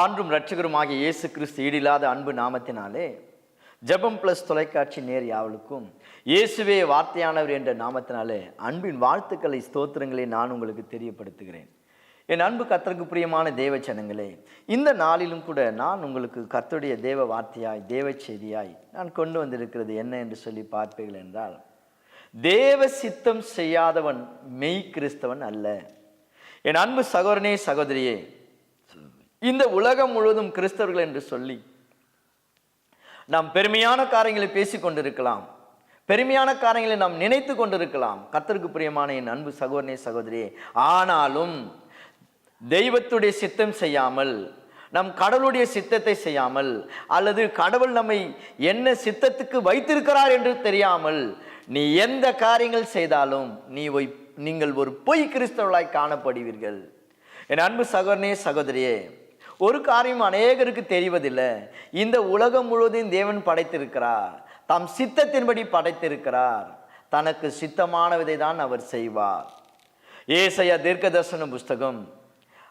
ஆண்டும் இரட்சகருமாகிய இயேசு கிறிஸ்து ஈடில்லாத அன்பு நாமத்தினாலே ஜெபம் பிளஸ் தொலைக்காட்சி நேர் யாவலுக்கும் இயேசுவே வார்த்தையானவர் என்ற நாமத்தினாலே அன்பின் வாழ்த்துக்களை ஸ்தோத்திரங்களை நான் உங்களுக்கு தெரியப்படுத்துகிறேன். என் அன்பு கத்தருக்கு பிரியமான தேவ ஜனங்களே இந்த நாளிலும் கூட நான் உங்களுக்கு கத்தருடைய தேவ வார்த்தையாய் தேவ செய்தியாய் நான் கொண்டு வந்திருக்கிறது என்ன என்று சொல்லி பார்ப்பீர்கள் என்றால் தேவ சித்தம் செய்யாதவன் மெய் கிறிஸ்தவன் அல்ல. என் அன்பு சகோதரனே சகோதரியே இந்த உலகம் முழுவதும் கிறிஸ்தவர்கள் என்று சொல்லி நாம் பெருமையான காரியங்களை பேசி கொண்டிருக்கலாம். பெருமையான காரியங்களை நாம் நினைத்து கொண்டிருக்கலாம். கத்தருக்கு பிரியமான என் அன்பு சகோதரனே சகோதரியே ஆனாலும் தெய்வத்துடைய சித்தம் செய்யாமல் நம் கடவுளுடைய சித்தத்தை செய்யாமல் அல்லது கடவுள் நம்மை என்ன சித்தத்துக்கு வைத்திருக்கிறார் என்று தெரியாமல் நீ எந்த காரியங்கள் செய்தாலும் நீ ஒய் நீங்கள் ஒரு பொய் கிறிஸ்தவர்களாய் காணப்படுவீர்கள். என் அன்பு சகோதரனே சகோதரியே ஒரு காரியம் அநேகருக்கு தெரிவதில்லை. இந்த உலகம் முழுவதும் தேவன் படைத்திருக்கிறார். தம் சித்தத்தின்படி படைத்திருக்கிறார். தனக்கு சித்தமானதை தான் அவர் செய்வார். ஏசையா தீர்க்கதர்சன புஸ்தகம்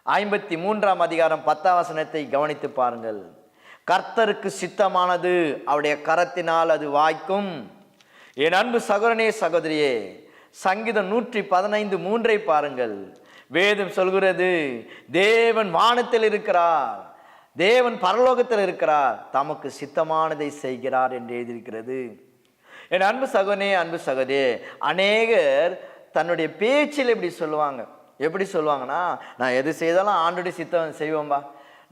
ஐம்பத்தி மூன்றாம் அதிகாரம் பத்தாம் வசனத்தை கவனித்து பாருங்கள். கர்த்தருக்கு சித்தமானது அவருடைய கரத்தினால் அது வாய்க்கும். என் அன்பு சகோதரனே சகோதரியே சங்கீதம் நூற்றி பதினைந்து மூன்றை பாருங்கள். வேதம் சொல்கிறது தேவன் வானத்தில் இருக்கிறார் தேவன் பரலோகத்தில் இருக்கிறார் தமக்கு சித்தமானதை செய்கிறார் என்று எழுதியிருக்கிறது. என் அன்பு சகோனே அன்பு சகோதே அநேகர் தன்னுடைய பேச்சில் இப்படி சொல்லுவாங்க? எப்படி சொல்லுவாங்கன்னா நான் எது செய்தாலும் ஆண்டுடைய சித்தம் செய்வோம்பா.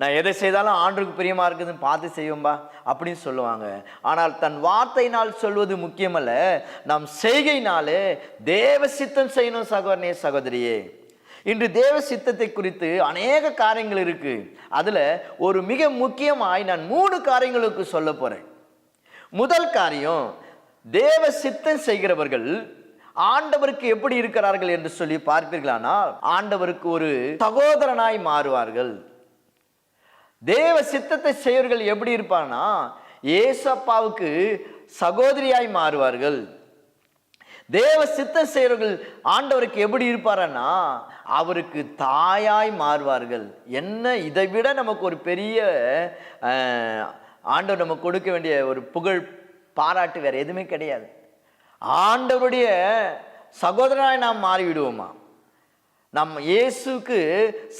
நான் எதை செய்தாலும் ஆண்டுக்கு பிரியமா இருக்குதுன்னு பார்த்து செய்வோம்பா. அப்படின்னு சொல்லுவாங்க. ஆனால் தன் வார்த்தையினால் சொல்வது முக்கியமல்ல நம் செய்கையினாலே தேவ சித்தம் செய்யணும் சகோதரனே சகோதரியே. இன்று தேவ சித்தத்தை குறித்து அநேக காரியங்கள் இருக்கு. அதுல ஒரு மிக முக்கியமாய் நான் மூணு காரியங்களுக்கு சொல்ல போறேன். முதல் காரியம் தேவ சித்தம் செய்கிறவர்கள் ஆண்டவருக்கு எப்படி இருக்கிறார்கள் என்று சொல்லி பார்ப்பீர்களானால் ஆண்டவருக்கு ஒரு சகோதரனாய் மாறுவார்கள். தேவ சித்தத்தை செய்வர்கள் எப்படி இருப்பார்னா ஏசப்பாவுக்கு சகோதரியாய் மாறுவார்கள். தேவ சித்தம் செய்கிறவர்கள் ஆண்டவருக்கு எப்படி இருப்பாரன்னா அவருக்கு தாயாய் மாறுவார்கள். என்ன இதை விட நமக்கு ஒரு பெரிய ஆண்டவர் நமக்கு கொடுக்க வேண்டிய ஒரு புகழ் பாராட்டு வேறு எதுவுமே கிடையாது. ஆண்டவருடைய சகோதரனாய் நாம் மாறிவிடுவோமா? நம் இயேசுக்கு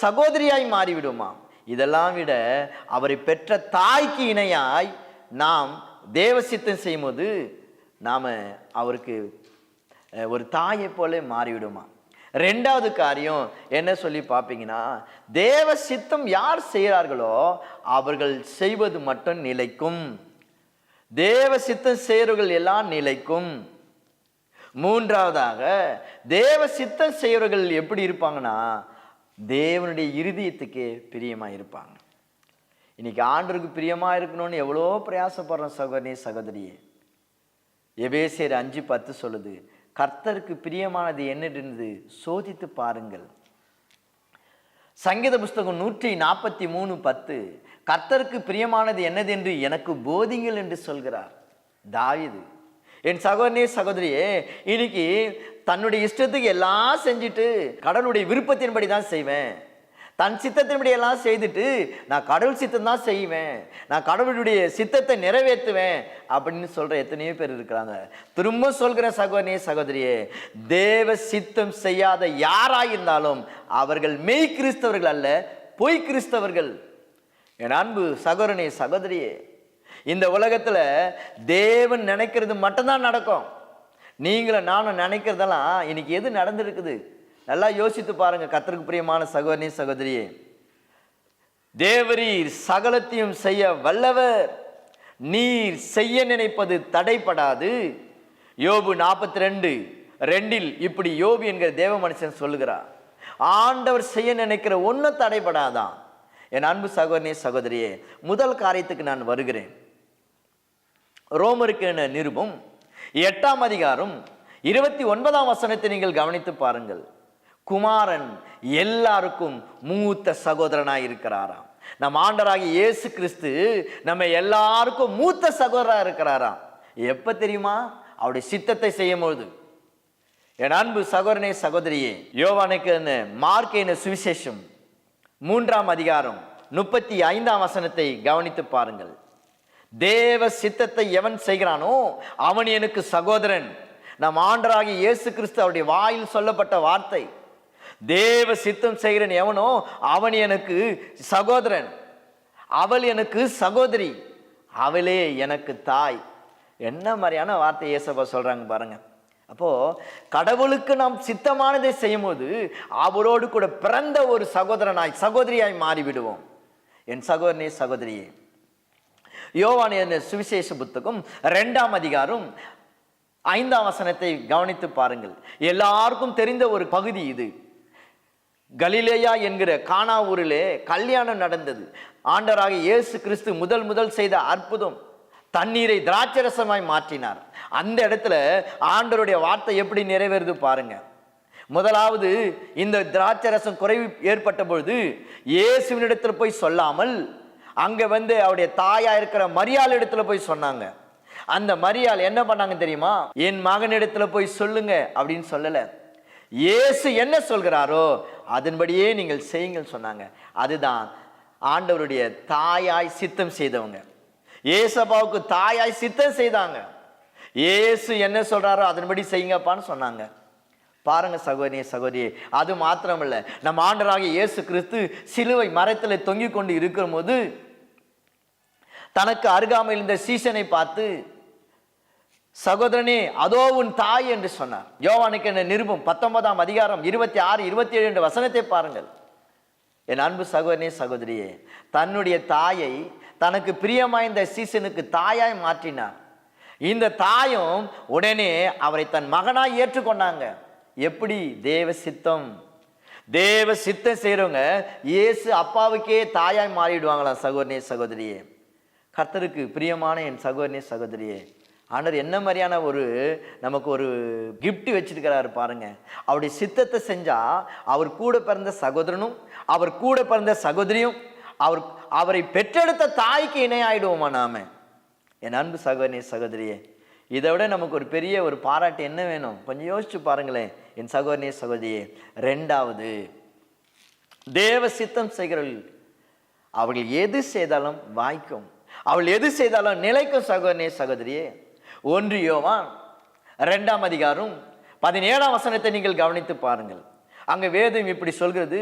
சகோதரியாய் மாறிவிடுமா இதெல்லாம் விட அவரை பெற்ற தாய்க்கு இணையாய் நாம் தேவசித்தம் செய்யும்போது நாம் அவருக்கு ஒரு தாயை போல மாறிவிடுமா? ரெண்டாவது காரியம் என்ன சொல்லி பார்ப்பீங்கன்னா தேவ சித்தம் யார் செய்கிறார்களோ அவர்கள் செய்வது மட்டும் நிலைக்கும். தேவ சித்தம் செய்கிறவர்கள் எல்லாம் நிலைக்கும். மூன்றாவதாக தேவ சித்தம் செய்கிறவர்கள் எப்படி இருப்பாங்கன்னா தேவனுடைய இருதயத்துக்கு பிரியமாக இருப்பாங்க. இன்னைக்கு ஆண்டருக்கு பிரியமாக இருக்கணும்னு எவ்வளோ பிரயாசப்படுறோம் சகோதரி சகோதரியே. எபேசியர் அஞ்சு பத்து சொல்லுது கர்த்தருக்கு பிரியமானது என்னென்று சோதித்து பாருங்கள். சங்கீத புஸ்தகம் நூற்றி நாற்பத்தி மூணு பத்து கர்த்தருக்கு பிரியமானது என்னதென்று எனக்கு போதிங்கள் என்று சொல்கிறார். தாவிது என் சகோதரனே சகோதரியே இன்னைக்கு தன்னுடைய இஷ்டத்துக்கு எல்லாம் செஞ்சுட்டு கடவுளுடைய விருப்பத்தின்படி தான் செய்வேன். தன் சித்தத்தின்படி எல்லாம் செய்துட்டு நான் கடவுள் சித்தம் தான் செய்வேன் நான் கடவுளுடைய சித்தத்தை நிறைவேற்றுவேன் அப்படின்னு சொல்ற எத்தனையோ பேர் இருக்கிறாங்க. திரும்ப சொல்கிற சகோதரியே சகோதரியே தேவ சித்தம் செய்யாத யாராக இருந்தாலும் அவர்கள் மெய் கிறிஸ்தவர்கள் அல்ல பொய் கிறிஸ்தவர்கள். என் அன்பு சகோதரனே சகோதரியே இந்த உலகத்தில் தேவன் நினைக்கிறது மட்டும்தான் நடக்கும். நீங்களும் நானும் நினைக்கிறதெல்லாம் இன்னைக்கு எது நடந்திருக்குது? நல்லா யோசித்து பாருங்க கத்தருக்கு பிரியமான சகோதரி சகோதரியே. தேவரீர் சகலத்தையும் செய்ய வல்லவர். நீர் செய்ய நினைப்பது தடைப்படாது யோபு நாற்பத்தி ரெண்டு ரெண்டில் இப்படி யோபு என்கிற தேவ மனுஷன் சொல்லுகிறார் ஆண்டவர் செய்ய நினைக்கிற ஒன்றும் தடைப்படாதான் என் அன்பு சகோதரனே சகோதரியே முதல் காரியத்துக்கு நான் வருகிறேன். ரோமருக்கு என நிருபம்? எட்டாம் அதிகாரம் இருபத்தி ஒன்பதாம் வசனத்தை நீங்கள் கவனித்து பாருங்கள். குமாரன் எல்லாருக்கும் மூத்த சகோதரனாக இருக்கிறாராம். நம் ஆண்டராகிய இயேசு கிறிஸ்து நம்ம எல்லாருக்கும் மூத்த சகோதரா இருக்கிறாராம். எப்ப தெரியுமா? அவருடைய சித்தத்தை செய்யும் பொழுது என் அன்பு சகோதரனே சகோதரியே யோவானுக்கு மார்க்கேன சுவிசேஷம்? மூன்றாம் அதிகாரம் முப்பத்தி ஐந்தாம் வசனத்தை கவனித்து பாருங்கள். தேவ சித்தத்தை எவன் செய்கிறானோ அவன் எனக்கு சகோதரன். நம் ஆண்டராகிய இயேசு கிறிஸ்து அவருடைய வாயில் சொல்லப்பட்ட வார்த்தை. தேவ சித்தம் செய்கிறன் எவனோ அவன் எனக்கு சகோதரன். அவள் எனக்கு சகோதரி. அவளே எனக்கு தாய். என்ன மாதிரியான வார்த்தை இயேசப்பா சொல்கிறாங்க பாருங்க. அப்போது கடவுளுக்கு நாம் சித்தமானதை செய்யும்போது அவரோடு கூட பிறந்த ஒரு சகோதரனாய் சகோதரியாய் மாறிவிடுவோம். என் சகோதரனே சகோதரியே. யோவான் என் சுவிசேஷ புத்தகம் ரெண்டாம் அதிகாரம் ஐந்தாம் வசனத்தை கவனித்து பாருங்கள். எல்லாருக்கும் தெரிந்த ஒரு பகுதி இது. கலிலேயா என்கிற கானா ஊரிலே கல்யாணம் நடந்தது. ஆண்டராக இயேசு கிறிஸ்து முதல் முதல் செய்த அற்புதம். தண்ணீரை திராட்சரசமாய் மாற்றினார். அந்த இடத்துல ஆண்டருடைய வார்த்தை எப்படி நிறைவேறுது பாருங்க. முதலாவது இந்த திராட்சரசம் குறைவு ஏற்பட்ட பொழுது இயேசுவினிடத்தில் போய் சொல்லாமல் அங்கே வந்து அவருடைய தாயா இருக்கிற மரியாள் இடத்துல போய் சொன்னாங்க. அந்த மரியாள் என்ன பண்ணாங்க தெரியுமா? என் மகனிடத்துல போய் சொல்லுங்க அப்படின்னு சொல்லலை. இயேசு என்ன சொல்கிறாரோ அதன்படியே நீங்கள் செய்யுங்கள் சொன்னாங்க. அதுதான் ஆண்டவருடைய தாயாய் சித்தம் செய்தவங்க. ஏசப்பாவுக்கு தாயாய் சித்தம் செய்தாங்க. ஏசு என்ன சொல்றாரோ அதன்படி செய்யுங்கப்பான்னு சொன்னாங்க. பாருங்க சகோதரிய சகோதரியே அது மாத்திரமல்ல. நம்ம ஆண்டராக இயேசு கிறிஸ்து சிலுவை மரத்தில் தொங்கிக் கொண்டு இருக்கிற போது தனக்கு அருகாமையில் இருந்த சீசனை பார்த்து சகோதரனே அதோ உன் தாய் என்று சொன்னார். யோவானுக்கு என்ன நிருபம். பத்தொன்பதாம் அதிகாரம் இருபத்தி ஆறு இருபத்தி ஏழு என்ற வசனத்தை பாருங்கள். என் அன்பு சகோதரனே சகோதரியே தன்னுடைய தாயை தனக்கு பிரியமாய்ந்த சீசனுக்கு தாயாய் மாற்றினார். இந்த தாயும் உடனே அவரை தன் மகனாய் ஏற்றுக்கொண்டாங்க. எப்படி? தேவ சித்தம். தேவ சித்தம் செய்கிறவங்க இயேசு அப்பாவுக்கே தாயாய் மாறிடுவாங்களா சகோதரனே சகோதரியே? கர்த்தருக்கு பிரியமான என் சகோதரனே சகோதரியே ஆண்டவர் என்ன மாதிரியான ஒரு நமக்கு ஒரு கிஃப்ட் வச்சிருக்கிறாரு பாருங்க. அவருடைய சித்தத்தை செஞ்சால் அவர் கூட பிறந்த சகோதரனும் அவர் கூட பிறந்த சகோதரியும் அவர் அவரை பெற்றெடுத்த தாய்க்கு இணையாயிடுவோமா நாம? என் அன்பு சகோதரி சகோதரியே இதை விட நமக்கு ஒரு பெரிய ஒரு பாராட்டு என்ன வேணும்? கொஞ்சம் யோசிச்சு பாருங்களேன் என் சகோதரி சகோதரியே. ரெண்டாவது தேவ சித்தம் செய்கிறவர்கள் அவர்கள் எது செய்தாலும் வாய்க்கும். அவள் எது செய்தாலும் நிலைக்கும் சகோதரனே சகோதரியே. ஒன்று யோவான் ரெண்டாம் அதிகாரம் பதினேழாம் வசனத்தை நீங்கள் கவனித்து பாருங்கள். அங்கே வேதம் இப்படி சொல்கிறது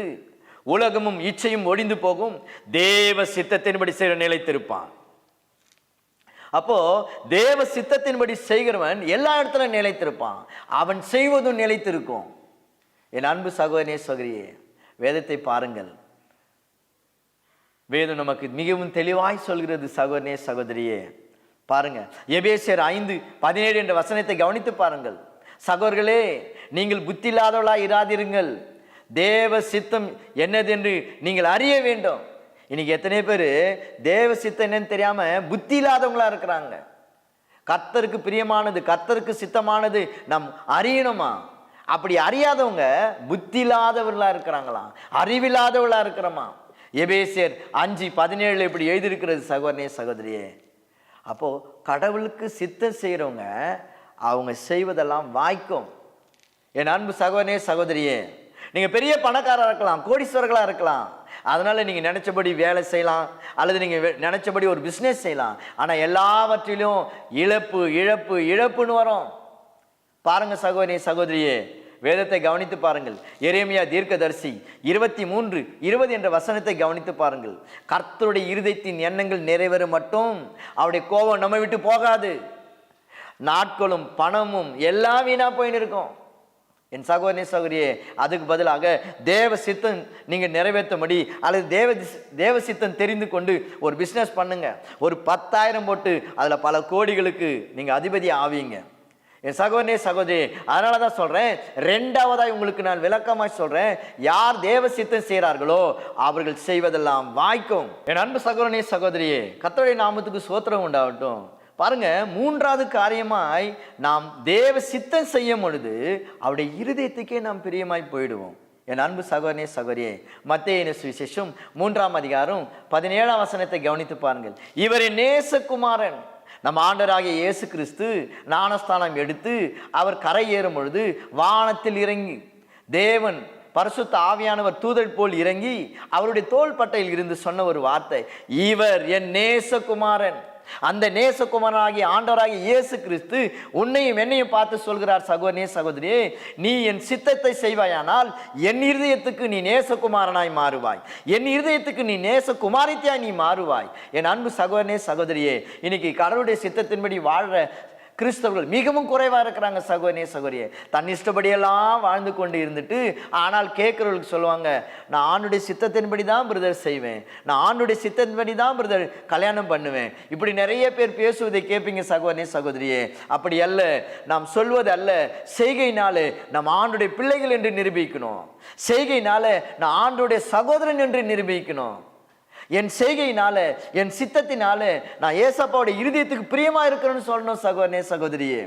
உலகமும் இச்சையும் ஒழிந்து போகும். தேவ சித்தத்தின்படி செய்கிற நிலைத்திருப்பான். அப்போ தேவ சித்தத்தின்படி செய்கிறவன் எல்லா இடத்துல நிலைத்திருப்பான். அவன் செய்வதும் நிலைத்திருக்கும். என் அன்பு சகோதரனே சகோதரியே வேதத்தை பாருங்கள். வேதம் நமக்கு மிகவும் தெளிவாய் சொல்கிறது சகோதரனே சகோதரியே. பாருங்க. எபேசியர் ஐந்து பதினேழு என்ற வசனத்தை கவனித்து பாருங்கள். சகோதரர்களே நீங்கள் புத்தி இல்லாதவளாக இராதிருங்கள். தேவ சித்தம் என்னதென்று நீங்கள் அறிய வேண்டும். இன்னைக்கு எத்தனை பேர் தேவ சித்தம் என்னன்னு தெரியாம புத்தி இல்லாதவங்களா இருக்கிறாங்க. கர்த்தருக்கு பிரியமானது கர்த்தருக்கு சித்தமானது நம் அறியணுமா? அப்படி அறியாதவங்க புத்தி இல்லாதவர்களா இருக்கிறாங்களாம் அறிவில்லாதவர்களா இருக்கிறோமா? எபேசியர் அஞ்சு பதினேழு இப்படி எழுதியிருக்கிறது சகோதரனே சகோதரியே. அப்போது கடவுளுக்கு சித்தம் செய்கிறவங்க அவங்க செய்வதெல்லாம் வாய்க்கும். என் அன்பு சகோதரனே சகோதரியே நீங்கள் பெரிய பணக்காரராக இருக்கலாம் கோடீஸ்வரர்களாக இருக்கலாம். அதனால் நீங்கள் நினச்சபடி வேலை செய்யலாம் அல்லது நீங்கள் நினச்சபடி ஒரு பிஸ்னஸ் செய்யலாம். ஆனால் எல்லாவற்றிலும் இழப்பு இழப்பு இழப்புன்னு வரும். பாருங்கள் சகோதரி சகோதரியே வேதத்தை கவனித்து பாருங்கள். எரேமியா தீர்க்கதரிசி இருபத்தி மூன்று இருபது என்ற வசனத்தை கவனித்து பாருங்கள். கர்த்தருடைய இருதயத்தின் எண்ணங்கள் நிறைவேறும் மட்டும். அவருடைய கோபம் நம்ம விட்டு போகாது. நாட்களும் பணமும் எல்லாம் வீணாக போயின்னு இருக்கும் என் சகோதரி சகோதரியே அதுக்கு பதிலாக தேவ சித்தம் நீங்கள் நிறைவேற்றும்படி அல்லது தேவ தேவ சித்தம் தெரிந்து கொண்டு ஒரு பிஸ்னஸ் பண்ணுங்கள் ஒரு பத்தாயிரம் போட்டு அதில் பல கோடிகளுக்கு நீங்கள் அதிபதி ஆவீங்க. என் சகோதரனே சகோதரி அதனால தான் சொல்கிறேன் ரெண்டாவதாய் உங்களுக்கு நான் விளக்கமாய் சொல்கிறேன் யார் தேவ சித்தம் செய்கிறார்களோ அவர்கள் செய்வதெல்லாம் வாய்க்கும். என் அன்பு சகோதரனே சகோதரியே கத்தோடைய நாமத்துக்கு சோத்திரம் உண்டாகட்டும். பாருங்க மூன்றாவது காரியமாய் நாம் தேவ சித்தம் செய்யும் பொழுது அவருடைய இருதயத்துக்கே நாம் பிரியமாய் போயிடுவோம். என் அன்பு சகோதரனே சகோதரியே மத்திய சுவிசேஷம் மூன்றாம் அதிகாரம் பதினேழாம் வசனத்தை கவனித்து பாருங்கள். இவரின் நேசகுமாரன். நம் ஆண்டராகிய இயேசு கிறிஸ்து ஞானஸ்தானம் எடுத்து அவர் கரை ஏறும் பொழுது வானத்தில் இறங்கி தேவன் பரிசுத்த ஆவியானவர் தூதர் போல் இறங்கி அவருடைய தோள்பட்டையில் இருந்து சொன்ன ஒரு வார்த்தை. இவர் என் நேசகுமாரன். அந்த நேசகுமாரனாகிய ஆண்டவராகிய இயேசு கிறிஸ்து உன்னையும் என்னையும் பார்த்து சொல்கிறார் சகோதரனே சகோதரியே நீ என் சித்தத்தை செய்வாயானால் என் இருதயத்துக்கு நீ நேசகுமாரனாய் மாறுவாய். என் இருதயத்துக்கு நீ நேசகுமாரித்தியாய் நீ மாறுவாய். என் அன்பு சகோதரனே சகோதரியே இன்னைக்கு கடவுளுடைய சித்தத்தின்படி வாழ்ற கிறிஸ்தவர்கள் மிகவும் குறைவாக இருக்கிறாங்க சகோதரே சகோதரியே. தன் இஷ்டப்படியெல்லாம் வாழ்ந்து கொண்டு இருந்துட்டு ஆனால் கேட்குறவர்களுக்கு சொல்லுவாங்க நான் ஆணுடைய சித்தத்தின்படி தான் பிரதர் செய்வேன். நான் ஆணுடைய சித்தத்தின்படி தான் பிரதர் கல்யாணம் பண்ணுவேன். இப்படி நிறைய பேர் பேசுவதை கேட்பீங்க சகோதரே சகோதரியே. அப்படி அல்ல நாம் சொல்வது அல்ல செய்கையினாலே நம் ஆண்டுடைய பிள்ளைகள் என்று நிரூபிக்கணும். செய்கையினால நான் ஆண்டுடைய சகோதரன் என்று நிரூபிக்கணும். என் செய்கையினால என் சித்தத்தினால நான் ஏசப்பாவோட இருதயத்துக்கு பிரியமா இருக்கிறேன்னு சொல்லணும் சகோதரனே சகோதரியே.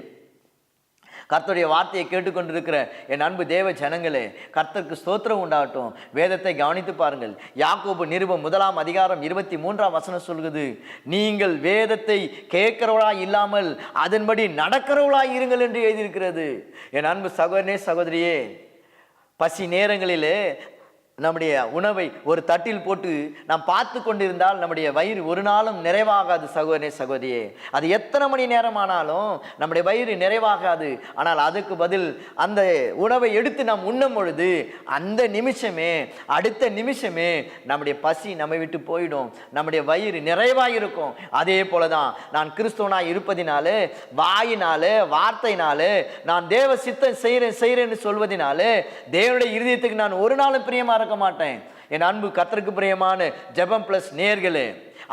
கர்த்தருடைய வார்த்தையை கேட்டுக்கொண்டிருக்கிற என் அன்பு தேவ ஜனங்களே கர்த்தருக்கு ஸ்தோத்திரம் உண்டாகட்டும். வேதத்தை கவனித்து பாருங்கள். யாக்கோபு நிருபம் முதலாம் அதிகாரம் இருபத்தி மூன்றாம் வசனம் சொல்கிறது நீங்கள் வேதத்தை கேட்கிறவளாய் இல்லாமல் அதன்படி நடக்கிறவளாய் இருங்கள் என்று எழுதியிருக்கிறது. என் அன்பு சகோதரனே சகோதரியே பசி நேரங்களிலே நம்முடைய உணவை ஒரு தட்டில் போட்டு நாம் பார்த்து கொண்டிருந்தால் நம்முடைய வயிறு ஒரு நாளும் நிறைவாகாது சகோதரே சகோதரியே. அது எத்தனை மணி நேரம் ஆனாலும் நம்முடைய வயிறு நிறைவாகாது. ஆனால் அதுக்கு பதில் அந்த உணவை எடுத்து நாம் உண்ணும் பொழுது அந்த நிமிஷமே அடுத்த நிமிஷமே நம்முடைய பசி நம்மை விட்டு போயிடும். நம்முடைய வயிறு நிறைவாக இருக்கும் அதே போல தான் நான் கிறிஸ்துவனாய் இருப்பதினாலே வாயினாலே வார்த்தையினாலே நான் தேவ சித்தம் செய்கிறேன் செய்கிறேன்னு சொல்வதினாலே தேவனுடைய இருதயத்துக்கு நான் ஒரு நாளும் பிரியமாக இருக்க மாட்டேன். என் அன்பு கத்தருக்கு பிரியமான ஜெபம் பிளஸ் நேர்களே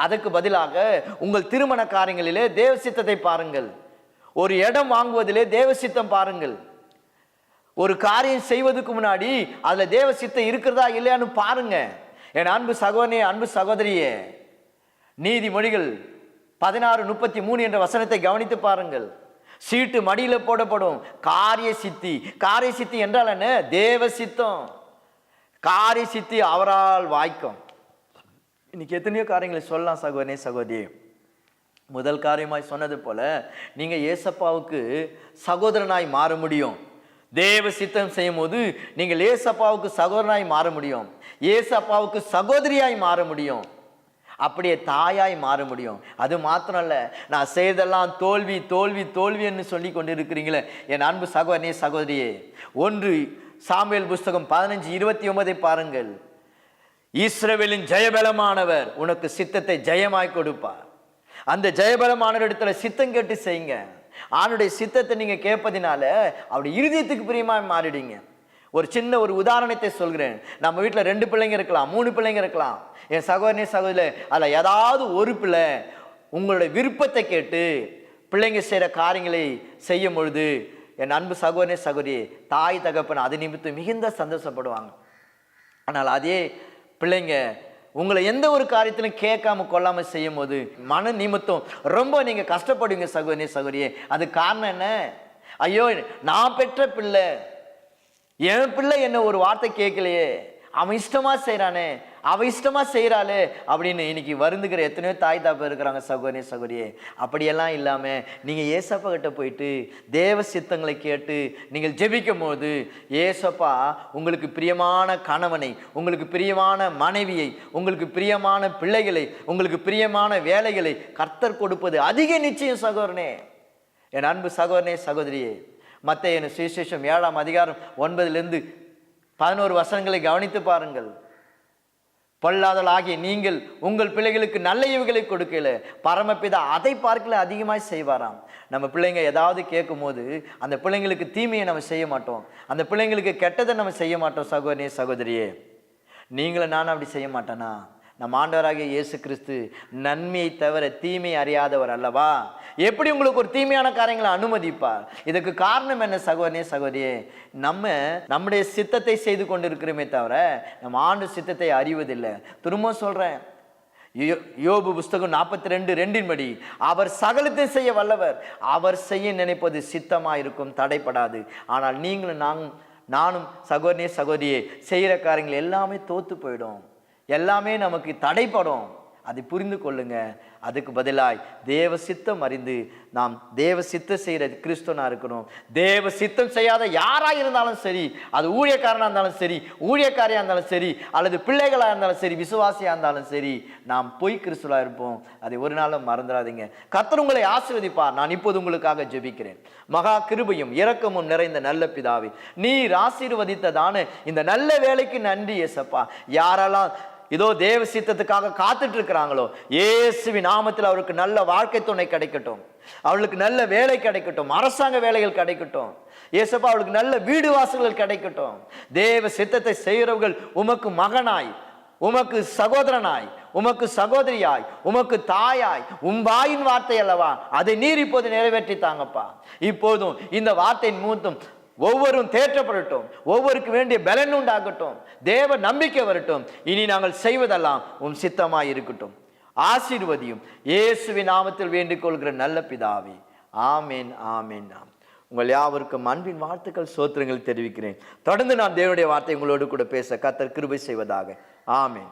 அதற்கு பதிலாக உங்கள் திருமண காரியங்களிலே தேவ சித்தத்தை பாருங்கள். ஒரு இடம் வாங்குவதிலே தேவ சித்தம் பாருங்கள். ஒரு காரியம் செய்வதற்கு முன்னாடி அதில் தேவ சித்தம் இருக்கிறதா இல்லையான்னு பாருங்க. என் அன்பு சகோதரனே அன்பு சகோதரியே நீதிமொழிகள் பதினாறு முப்பத்தி மூணு என்ற வசனத்தை கவனித்து பாருங்கள். சீட்டு மடியில் போடப்படும். காரிய சித்தி காரிய சித்தி என்றால் என்ன? தேவ சித்தம் காரி சித்தி அவரால் வாய்க்கும். இன்னைக்கு எத்தனையோ காரியங்களை சொல்லலாம் சகோதரனே சகோதரி. முதல் காரியமாய் சொன்னது போல நீங்க ஏசப்பாவுக்கு சகோதரனாய் மாற முடியும். தேவ சித்தம் செய்யும் போது நீங்கள் ஏசப்பாவுக்கு சகோதரனாய் மாற முடியும். ஏசப்பாவுக்கு சகோதரியாய் மாற முடியும். அப்படியே தாயாய் மாற முடியும். அது மாத்திரம் இல்ல நான் செய்தெல்லாம் தோல்வி தோல்வி தோல்வின்னு சொல்லி கொண்டு இருக்கிறீங்களே என் அன்பு சகோதரனே சகோதரியே. ஒன்று சாமுவேல் புஸ்தகம் பதினஞ்சு இருபத்தி ஒன்பதை பாருங்கள். ஈஸ்ரவேலின் ஜெயபலமானவர் உனக்கு சித்தத்தை ஜெயமாய் கொடுப்பார். அந்த ஜெயபலமானவர் இடத்துல சித்தம் கேட்டு செய்யுங்க. ஆணுடைய சித்தத்தை நீங்க கேட்பதினால அவருடைய இருதயத்துக்கு பிரியமாக மாறிடுங்க. ஒரு சின்ன ஒரு உதாரணத்தை சொல்கிறேன். நம்ம வீட்டில் ரெண்டு பிள்ளைங்க இருக்கலாம் மூணு பிள்ளைங்க இருக்கலாம். என் சகோதரனே சகோதரி அதில் ஏதாவது ஒரு பிள்ளை உங்களுடைய விருப்பத்தை கேட்டு பிள்ளைங்க செய்கிற காரியங்களை செய்யும் பொழுது என் அன்பு சகோதரே சகோதரி தாய் தகப்பன் அது நிமித்தம் மிகுந்த சந்தோஷப்படுவாங்க. ஆனால் அதே பிள்ளைங்க உங்களை எந்த ஒரு காரியத்திலும் கேட்காம கொள்ளாமல் செய்யும் போது மன நிமித்தம் ரொம்ப நீங்கள் கஷ்டப்படுவீங்க சகோதரி சகோதரியே. அது காரணம் என்ன? ஐயோ நான் பெற்ற பிள்ளை. என் பிள்ளை என்ன ஒரு வார்த்தை கேட்கலையே. அவன் இஷ்டமா செய்கிறானே அவ இஷ்டமா செய்கிறாளே அப்படின்னு இன்னைக்கு வருந்துக்கிற எத்தனையோ தாய் தாப்பா இருக்கிறாங்க சகோதரி சகோதரியே. அப்படியெல்லாம் இல்லாம நீங்க ஏசப்பா கிட்ட போயிட்டு தேவ சித்தங்களை கேட்டு நீங்கள் ஜெபிக்கும் போது ஏசப்பா உங்களுக்கு பிரியமான கணவனை உங்களுக்கு பிரியமான மனைவியை உங்களுக்கு பிரியமான பிள்ளைகளை உங்களுக்கு பிரியமான வேலைகளை கர்த்தர் கொடுப்பது அதிக நிச்சயம் சகோதரனே. என் அன்பு சகோதரனே சகோதரியே. மத்த என் சுவிசேஷம் ஏழாம் அதிகாரம் ஒன்பதுலேருந்து பதினோரு வசனங்களை கவனித்து பாருங்கள். பொல்லாதல் ஆகிய நீங்கள் உங்கள் பிள்ளைகளுக்கு நல்ல ஈவுகளை கொடுக்கல. பரமபிதா அதை பார்க்கல அதிகமாக செய்வாராம். நம்ம பிள்ளைங்க ஏதாவது கேட்கும் போது அந்த பிள்ளைங்களுக்கு தீமையை நம்ம செய்ய மாட்டோம். அந்த பிள்ளைங்களுக்கு கெட்டதை நம்ம செய்ய மாட்டோம் சகோதரியே சகோதரியே. நீங்களும் நானும் அப்படி செய்ய மாட்டேனா? நம் ஆண்டவராகிய இயேசு கிறிஸ்து நன்மையை தவிர தீமை அறியாதவர் அல்லவா? எப்படி உங்களுக்கு ஒரு தீமையான காரியங்களை அனுமதிப்பார்? இதுக்கு காரணம் என்ன சகோதரனே சகோதரியே? நம்ம நம்முடைய சித்தத்தை செய்து கொண்டிருக்கிறோமே தவிர நம்ம ஆண்டு சித்தத்தை அறிவதில்லை. திரும்ப சொல்கிறேன் யோ- யோபு புஸ்தகம் நாற்பத்தி ரெண்டு ரெண்டின்படி அவர் சகலத்தையும் செய்ய வல்லவர். அவர் செய்ய நினைப்பது சித்தமாக இருக்கும் தடைப்படாது. ஆனால் நீங்களும் நான் நானும் சகோதரனே சகோதரியே செய்கிற காரியங்கள் எல்லாமே தோத்து போயிடும். எல்லாமே நமக்கு தடைப்படும் அதை புரிந்து கொள்ளுங்க. அதுக்கு பதிலாய் தேவ சித்தம் அறிந்து நாம் தேவ சித்தம் செய்கிற கிறிஸ்துவனாக இருக்கணும். தேவ சித்தம் செய்யாத யாராக இருந்தாலும் சரி அது ஊழியக்காரனாக இருந்தாலும் சரி ஊழியக்காரியாக இருந்தாலும் சரி அல்லது பிள்ளைகளாக இருந்தாலும் சரி விசுவாசியாக இருந்தாலும் சரி நாம் பொய் கிறிஸ்துவாக இருப்போம். அதை ஒரு நாளும் மறந்துடாதீங்க. கத்தர் உங்களை ஆசீர்வதிப்பார். நான் இப்போது உங்களுக்காக ஜெபிக்கிறேன். மகா கிருபையும் இரக்கமும் நிறைந்த நல்ல பிதாவே நீர் ஆசீர்வதித்ததான இந்த நல்ல வேலைக்கு நன்றி ஏசப்பா. யாரெல்லாம் இதோ தேவ சித்தத்துக்காக காத்துட்டு இருக்கிறாங்களோ இயேசுவி நாமத்தில் அவருக்கு நல்ல வாழ்க்கை துணை கிடைக்கட்டும். அவளுக்கு நல்ல வேலை கிடைக்கட்டும் அரசாங்க வேலைகள் கிடைக்கட்டும். இயேசப்பா அவளுக்கு நல்ல வீடு வாசல்கள் கிடைக்கட்டும். தேவ சித்தத்தை செய்கிறவர்கள் உமக்கு மகனாய் உமக்கு சகோதரனாய் உமக்கு சகோதரியாய் உமக்கு தாயாய் உம் வாயின் வார்த்தை அல்லவா? அதை நீர் இப்போது நிறைவேற்றி தாங்கப்பா இப்போதும் இந்த வார்த்தையின் மூத்தும் ஒவ்வொரும் தேற்றப்படட்டும். ஒவ்வொருக்கு வேண்டிய பலன் உண்டாகட்டும். தேவ நம்பிக்கை வரட்டும். இனி நாங்கள் செய்வதெல்லாம் உம் சித்தமாய் இருக்கட்டும் ஆசீர்வதியும். இயேசுவின் நாமத்தில் வேண்டிக் கொள்கிற நல்ல பிதாவே. ஆமேன் ஆமேன் ஆம் உங்கள் யாவருக்கும் அன்பின் வாழ்த்துக்கள் சோத்திரங்கள் தெரிவிக்கிறேன். தொடர்ந்து நான் தேவனுடைய வார்த்தை உங்களோடு கூட பேச கத்தர் கிருபை செய்வதாக. ஆமேன்.